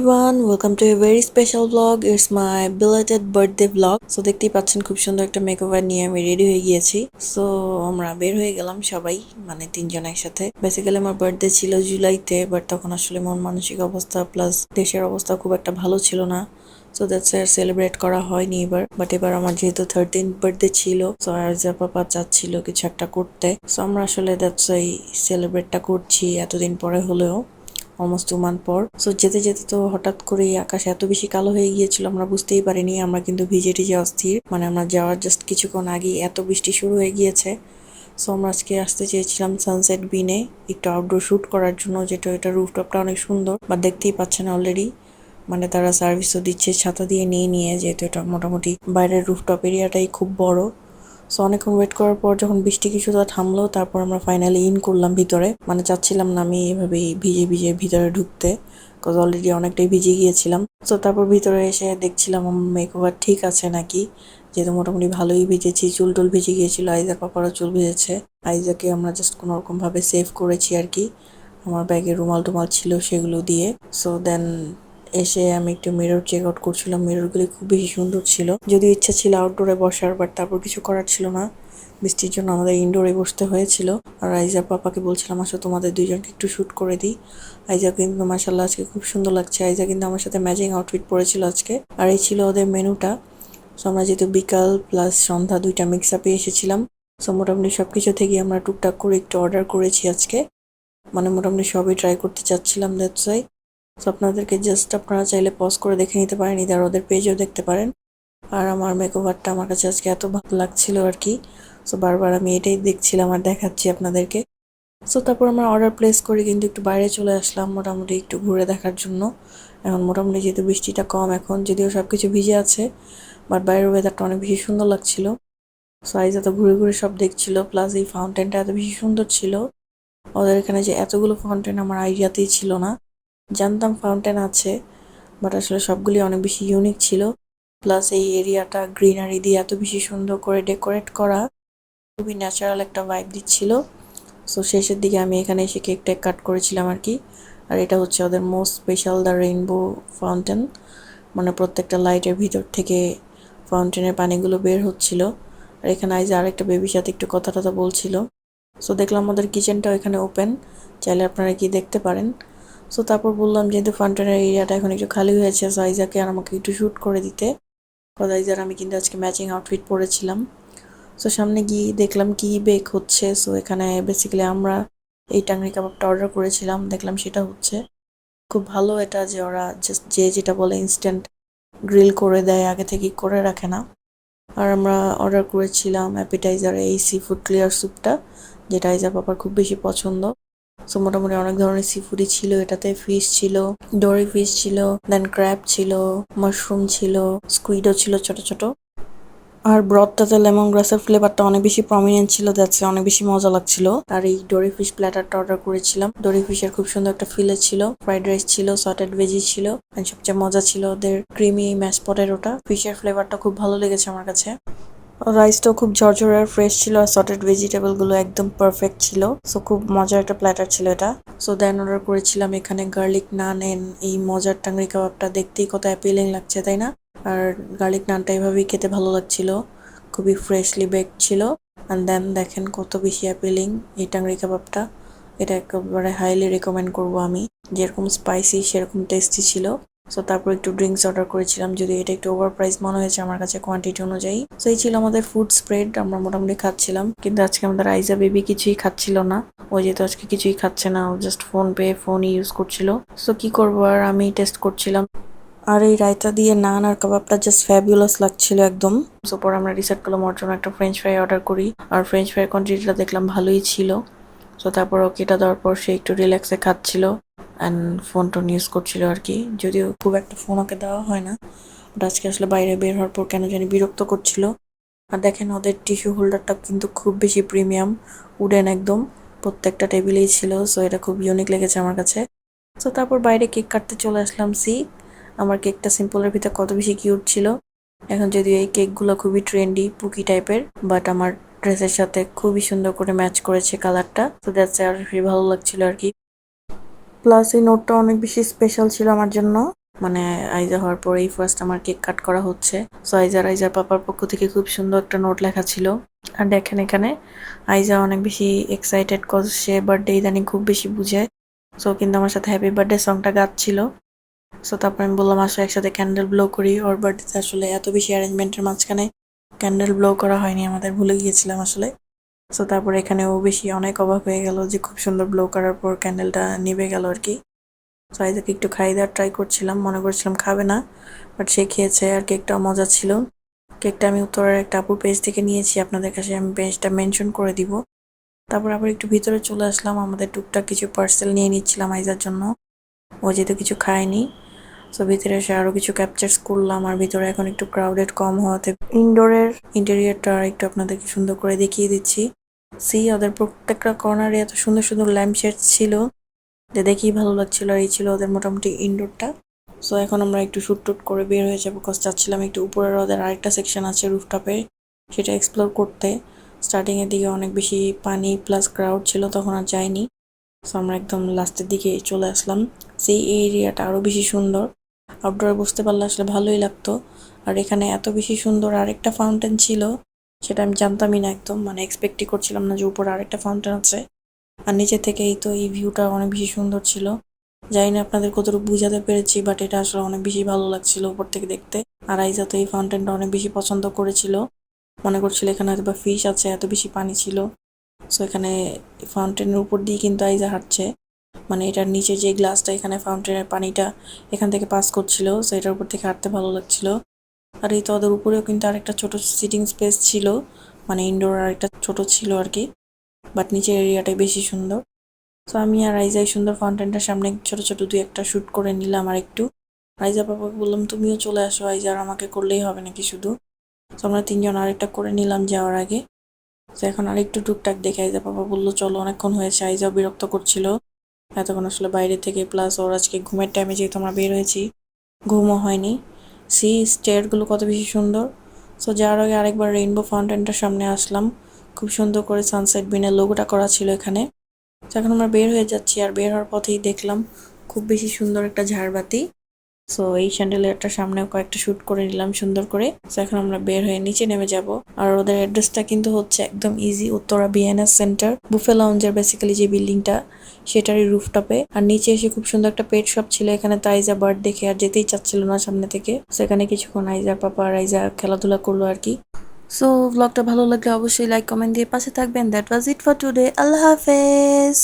everyone, welcome to a very special vlog. It's my belated birthday vlog. So দেখতেই পাচ্ছেন খুব সুন্দর একটা মেকওভার নিয়ে আমি রেডি হয়ে গিয়েছি। সো আমরা বের হয়ে গেলাম সবাই মানে তিনজন একসাথে। বেসিক্যালি আমার বার্থডে ছিল জুলাইতে বাট তখন আসলে মন মানসিক অবস্থা প্লাস দেশের অবস্থা খুব একটা ভালো ছিল না। সো দ্যাটস আর সেলিব্রেট করা হয়নি এবার। বাট এবার আমার যেহেতু থার্টিন বার্থডে ছিল সো আরজা পাপা চাচ্ছিল কিছু একটা করতে। সো আমরা আসলে দ্যাটস এই সেলিব্রেটটা করছি এতদিন পরে হলেও। অলমোস্ট টু মান্থ পর। সো যেতে যেতে তো হঠাৎ করে আকাশ এত বেশি কালো হয়ে গিয়েছিল, আমরা বুঝতেই পারিনি, আমরা কিন্তু ভিজে টিজে অস্থির। মানে আমরা যাওয়ার জাস্ট কিছুক্ষণ আগেই এত বৃষ্টি শুরু হয়ে গিয়েছে। সো আমরা আজকে আসতে চেয়েছিলাম সানসেট বিনে একটু আউটডোর শুট করার জন্য, যেটা এটা রুফটপটা অনেক সুন্দর বা দেখতেই পাচ্ছেন অলরেডি মানে তারা সার্ভিসও দিচ্ছে, ছাতা দিয়ে নিয়ে নিয়ে, যেহেতু এটা মোটামুটি বাইরের রুফটপ এরিয়াটাই খুব বড়। সো অনেকক্ষণ ওয়েট করার পর যখন বৃষ্টি কিছুটা থামলো, তারপর আমরা ফাইনালি ইন করলাম ভিতরে। মানে চাচ্ছিলাম না আমি এভাবেই ভিজে ভিজে ভিতরে ঢুকতে বিকজ অলরেডি অনেকটাই ভিজে গিয়েছিলাম। সো তারপর ভিতরে এসে দেখছিলাম আমার মেকওভার ঠিক আছে নাকি? যেহেতু মোটামুটি ভালোই ভিজেছি, চুল টুল ভিজে গিয়েছিল আইজার পাপারও চুল ভিজেছে। আইজাকে আমরা জাস্ট কোনো রকম ভাবে সেভ করেছি আর কি। আমার ব্যাগে রুমাল টুমাল ছিল সেগুলো দিয়ে। সো দেন এসে আমি একটু মিরর চেক আউট করছিলাম। মিররগুলি খুব বেশি সুন্দর ছিল। যদিও ইচ্ছা ছিল আউটডোরে বসার বাট তারপর কিছু করার ছিল না। বৃষ্টির জন্য আমাদের ইনডোরে বসতে হয়েছিল। আর আইজা পাপাকে বলছিলাম, আসো, তোমাদের দুইজনকে একটু শ্যুট করে দিই। আইজা কিন্তু মাসাল্লাহ আজকে খুব সুন্দর লাগছে। আইজা কিন্তু আমার সাথে ম্যাচিং আউটফিট পরেছিল আজকে। আর এই ছিল ওদের মেনুটা সো আমরা যেহেতু বিকাল প্লাস সন্ধ্যা দুইটা মিক্স আপে এসেছিলাম সো মোটামুটি সব কিছু থেকে আমরা টুকটাক করে একটু অর্ডার করেছি আজকে। মানে মোটামুটি সবই ট্রাই করতে চাচ্ছিলাম দ্যাটস সো আপনাদেরকে জাস্ট আপনারা চাইলে পজ করে দেখে নিতে পারেন ইদার ওদের পেজেও দেখতে পারেন। আর আমার মেকওভারটা আমার কাছে আজকে এত ভালো লাগছিল আর কি। সো বারবার আমি এটাই দেখছিলাম আর দেখাচ্ছি আপনাদেরকে। সো তারপর আমরা অর্ডার প্লেস করে কিন্তু একটু বাইরে চলে আসলাম, মোটামুটি একটু ঘুরে দেখার জন্য। এখন মোটামুটি যেহেতু বৃষ্টিটা কম এখন, যদিও সব কিছু ভিজে আছে বাট বাইরের ওয়েদারটা অনেক বেশি সুন্দর লাগছিল। সো আইজ তো ঘুরে ঘুরে সব দেখছিল প্লাস এই ফাউন্টেনটা এত বেশি সুন্দর ছিল। ওদের এখানে যে এতগুলো ফাউন্টেন আমার আইডিয়াতেই ছিল না। জানতাম ফাউন্টেন আছে বাট আসলে সবগুলি অনেক বেশি ইউনিক ছিল। প্লাস এই এরিয়াটা গ্রিনারি দিয়ে এত বেশি সুন্দর করে ডেকোরেট করা, খুবই ন্যাচারাল একটা ভাইব দিচ্ছিল। সো শেষের দিকে আমি এখানে এসে কেক টেক কাট করেছিলাম আর কি। আর এটা হচ্ছে ওদের most special the rainbow fountain মানে প্রত্যেকটা লাইটের ভিতর থেকে ফাউন্টেনের পানিগুলো বের হচ্ছিল। আর এখানে আইজ আরেকটা বেবির সাথে একটু কথা টথা বলছিল। সো দেখলাম আমাদের কিচেনটাও এখানে ওপেন চাইলে আপনারা কি দেখতে পারেন। সো তারপর বললাম যেহেতু ফান্টেনের এরিয়াটা এখন একটু খালি হয়েছে সো আইজাকে আর আমাকে একটু শ্যুট করে দিতে। আইজার আমি কিন্তু আজকে ম্যাচিং আউটফিট পরেছিলাম। সো সামনে গিয়ে দেখলাম কি বেক হচ্ছে। সো এখানে বেসিক্যালি আমরা এই টাংরি কাবাবটা অর্ডার করেছিলাম, দেখলাম সেটা হচ্ছে। খুব ভালো এটা যে ওরা জাস্ট যে যেটা বলে ইনস্ট্যান্ট গ্রিল করে দেয়, আগে থেকে করে রাখে না। আর আমরা অর্ডার করেছিলাম অ্যাপিটাইজার এই সি ফুড ক্লিয়ার স্যুপটা যেটা আইজা পাপার খুব বেশি পছন্দ। সো মোটামুটি অনেক ধরনের সি ফুডই ছিল, এটাতে ফিশ ছিল ডোরি ফিশ ছিল দেন ক্র্যাব ছিল মাশরুম ছিল স্কুইডও ছিল ছোট ছোট। আর ব্রথটাতে লেমন গ্রাসের ফ্লেভারটা অনেক বেশি প্রমিনেন্ট ছিল যাচ্ছে অনেক বেশি মজা লাগছিল। আর এই ডোরি ফিশ প্ল্যাটারটা অর্ডার করেছিলাম। ডোরি ফিশের খুব সুন্দর একটা ফিলে ছিল ফ্রাইড রাইস ছিল সটেড ভেজি ছিল সবচেয়ে মজা ছিল ওদের ক্রিমি ম্যাশ পটের ওটা ফিশের ফ্লেভারটা খুব ভালো লেগেছে আমার কাছে। রাইসটাও খুব ঝরঝরে আর ফ্রেশ ছিল আর সটেড ভেজিটেবলগুলো একদম পারফেক্ট ছিল। সো খুব মজার একটা প্ল্যাটার ছিল এটা। সো দেন অর্ডার করেছিলাম এখানে গার্লিক নান এন এই মজার টাংরি কাবাবটা দেখতেই কত অ্যাপিলিং লাগছে, তাই না? আর গার্লিক নানটা এভাবেই খেতে ভালো লাগছিল। খুবই ফ্রেশলি বেক ছিল। অ্যান্ড দেন দেখেন কত বেশি অ্যাপিলিং এই টাংরি কাবাবটা এটা একেবারে হাইলি রেকমেন্ড করব আমি। যেরকম স্পাইসি সেরকম টেস্টি ছিল। সো তারপর একটু ড্রিঙ্কস অর্ডার করেছিলাম যদি এটা একটু ওভার প্রাইস মনে হয়েছে আমার কাছে কোয়ান্টিটি অনুযায়ী। সো এই ছিল আমাদের ফুড স্প্রেড আমরা মোটামুটি খাচ্ছিলাম। কিন্তু আজকে আমাদের আইজা বেবি কিছুই খাচ্ছিল না। ও যেহেতু আজকে কিছুই খাচ্ছে না, ও জাস্ট ফোন পে ফোন ইউজ করছিল। সো কি করব আর আমি টেস্ট করছিলাম। আর এই রায়তা দিয়ে নান আর কাবাবটা জাস্ট ফ্যাবুলাস লাগছিল একদম। সো পরে আমরা ডিসাইড করলাম, ওর জন্য একটা ফ্রেঞ্চ ফ্রাই অর্ডার করি। আর ফ্রেঞ্চ ফ্রাই কোয়ান্টিটিটা দেখলাম ভালোই ছিল। সো তারপর ওকে এটা দেওয়ার পর সে একটু রিল্যাক্সে খাচ্ছিল। অ্যান্ড ফোন টোন ইউজ করছিল আর কি যদিও খুব একটা ফোন ওকে দেওয়া হয় না। বাট আজকে আসলে বাইরে বের হওয়ার পর কেন জানি বিরক্ত করছিল। আর দেখেন ওদের টিস্যু হোল্ডারটা কিন্তু খুব বেশি প্রিমিয়াম উডেন একদম। প্রত্যেকটা টেবিলেই ছিল সো এটা খুব ইউনিক লেগেছে আমার কাছে। সো তারপর বাইরে কেক কাটতে চলে আসলাম সি আমার কেকটা সিম্পলের ভিতরে কত বেশি কিউট ছিল। এখন যদিও এই কেকগুলো খুবই ট্রেন্ডি পুকি টাইপের বাট আমার ড্রেসের সাথে খুবই সুন্দর করে ম্যাচ করেছে কালারটা তো দ্যাটস আর ভালো লাগছিল আর কি প্লাস এই নোটটা অনেক বেশি স্পেশাল ছিল আমার জন্য। মানে আইজা হওয়ার পরেই ফার্স্ট আমার কেক কাট করা হচ্ছে। সো আইজার আইজার পাপার পক্ষ থেকে খুব সুন্দর একটা নোট লেখা ছিল। আর দেখেন এখানে আইজা অনেক বেশি এক্সাইটেড কজ সে বার্থডে ইদানিং খুব বেশি বুঝে। সো কিন্তু আমার সাথে হ্যাপি বার্থডে সংটা গাচ্ছিল। সো তারপর আমি বললাম, আসো একসাথে ক্যান্ডেল ব্লো করি। ওর বার্থডেতে আসলে এত বেশি অ্যারেঞ্জমেন্টের মাঝখানে ক্যান্ডেল ব্লো করা হয়নি, আমাদের ভুলে গিয়েছিলাম আসলে। সো তারপর এখানে ও বেশি অনেক অবাক হয়ে গেল যে খুব সুন্দর ব্লো করার পর ক্যান্ডেলটা নিভে গেল আর কি। সো আইজাকে একটু খাই দেওয়ার ট্রাই করছিলাম, মনে করছিলাম খাবে না বাট সে খেয়েছে আর কেকটাও মজা ছিল। কেকটা আমি উত্তরের একটা আপুর পেজ থেকে নিয়েছি, আপনাদের কাছে আমি পেজটা মেনশন করে দিব। তারপর আবার একটু ভিতরে চলে আসলাম, আমাদের টুকটাক কিছু পার্সেল নিয়ে নিচ্ছিলাম আইজার জন্য। ও যেহেতু কিছু খায়নি সো ভিতরে এসে আরও কিছু ক্যাপচার্স করলাম, আর ভিতরে এখন একটু ক্রাউডেড কম হওয়াতে ইনডোরের ইন্টেরিয়রটা একটু আপনাদেরকে সুন্দর করে দেখিয়ে দিচ্ছি। সি, ওদের প্রত্যেকটা কর্নারে এত সুন্দর সুন্দর ল্যাম্প শেড ছিল। যে দেখেই ভালো লাগছিল আর এই ছিল ওদের মোটামুটি ইনডোরটা সো এখন আমরা একটু শুট টুট করে বের হয়ে যাব কজ চাচ্ছিলাম একটু উপরের ওদের আরেকটা সেকশন আছে রুফটপে সেটা এক্সপ্লোর করতে। স্টার্টিং এর দিকে অনেক বেশি পানি প্লাস ক্রাউড ছিল, তখন আর যাইনি। সো আমরা একদম লাস্টের দিকে চলে আসলাম। সেই এরিয়াটা আরও বেশি সুন্দর। আউটডোরে বসতে পারলে আসলে ভালোই লাগতো। আর এখানে এত বেশি সুন্দর আরেকটা ফাউন্টেন ছিল সেটা আমি জানতামই না একদম। মানে এক্সপেক্টই করছিলাম না যে উপরে আরেকটা ফাউন্টেন আছে। আর নিচে থেকেই তো এই ভিউটা অনেক বেশি সুন্দর ছিল। জানি না আপনাদের কতটুকু বুঝাতে পেরেছি বাট এটা আসলে অনেক বেশি ভালো লাগছিল উপর থেকে দেখতে। আর আইজা তো এই ফাউন্টেনটা অনেক বেশি পছন্দ করেছিল। মনে করছিল এখানে হয়তো বা ফিশ আছে, এত বেশি পানি ছিল। সো এখানে ফাউন্টেনের উপর দিয়ে কিন্তু আইজা হাঁটছে। মানে এটার নিচে যে গ্লাসটা এখানে ফাউন্টেনের পানিটা এখান থেকে পাস করছিল সো এটার উপর থেকে হাঁটতে ভালো লাগছিল। আর এই তো ওদের উপরেও কিন্তু আরেকটা ছোট সিটিং স্পেস ছিল। মানে ইনডোর আরেকটা ছোট ছিল আর কি। বাট নিচের এরিয়াটাই বেশি সুন্দর। তো আমি আর রাইজাই সুন্দর ফাউন্টেনটার সামনে ছোট ছোট দুই একটা শ্যুট করে নিলাম আর একটু রাইজা বাবাকে বললাম, তুমিও চলে আসো আইজা আর আমাকে করলেই হবে নাকি শুধু? তো আমরা তিনজন আরেকটা করে নিলাম যাওয়ার আগে। তো এখন আরেকটু টুকটাক দেখে আইজা বাবা বলল, চলো, অনেকক্ষণ হয়েছে। আইজাও বিরক্ত করছিল। এতক্ষণ আসলে বাইরে থেকে প্লাস ওর আজকে ঘুমের টাইমে যেহেতু আমরা বের হয়েছি, ঘুমও হয়নি। সি, স্টেয়ারগুলো কত বেশি সুন্দর। সো যাওয়ার আগে আরেকবার রেইনবো ফাউন্টেনটার সামনে আসলাম। খুব সুন্দর করে সানসেট বিনের লোগোটা করা ছিল এখানে। তো এখন আমরা বের হয়ে যাচ্ছি আর বের হওয়ার পথেই দেখলাম খুব বেশি সুন্দর একটা ঝাড়বাতি। সো এই স্যান্ডেলিয়ারটার সামনে কয়েকটা শ্যুট করে নিলাম, সুন্দর করে। তো এখন আমরা বের হয়ে নিচে নেমে যাব। আর ওদের অ্যাড্রেসটা কিন্তু হচ্ছে একদম easy Uttara BNS centre buffet লাউঞ্জের basically যে বিল্ডিংটা সেটারই রুফটপে আর নিচে এসে খুব সুন্দর একটা পেট শপ ছিল, এখানে তো আইজা বার্ড দেখে আর যেতেই চাচ্ছিল না সামনে থেকে। সেখানে কিছুক্ষণ আইজার পাপা আর আইজা খেলাধুলা করল আর কি। সো ব্লগটা ভালো লাগলে অবশ্যই লাইক কমেন্ট দিয়ে পাশে থাকবেন। That was it for today আল্লাহ হাফেজ!